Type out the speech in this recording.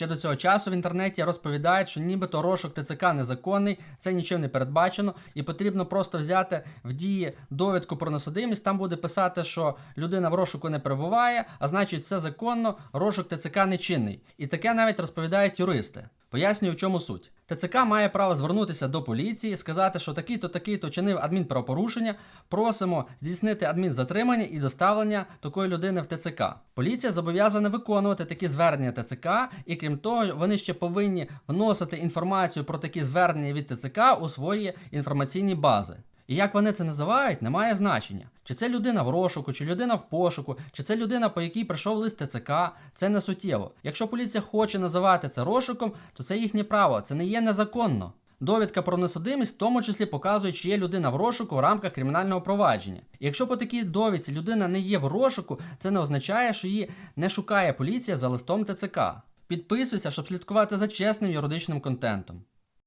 Ще до цього часу в інтернеті розповідають, що нібито розшук ТЦК незаконний, це нічим не передбачено, і потрібно просто взяти в дії довідку про несудимість. Там буде писати, що людина в розшуку не перебуває, а значить, все законно, розшук ТЦК не чинний. І таке навіть розповідають юристи. Пояснюю, в чому суть. ТЦК має право звернутися до поліції, сказати, що такий-то, такий-то чинив адмінправопорушення. Просимо здійснити адмінзатримання і доставлення такої людини в ТЦК. Поліція зобов'язана виконувати такі звернення ТЦК, і крім того, вони ще повинні вносити інформацію про такі звернення від ТЦК у свої інформаційні бази. І як вони це називають, не має значення. Чи це людина в розшуку, чи людина в пошуку, чи це людина, по якій прийшов лист ТЦК, це не суттєво. Якщо поліція хоче називати це розшуком, то це їхнє право, це не є незаконно. Довідка про несудимість в тому числі показує, чи є людина в розшуку в рамках кримінального провадження. І якщо по такій довідці людина не є в розшуку, це не означає, що її не шукає поліція за листом ТЦК. Підписуйся, щоб слідкувати за чесним юридичним контентом.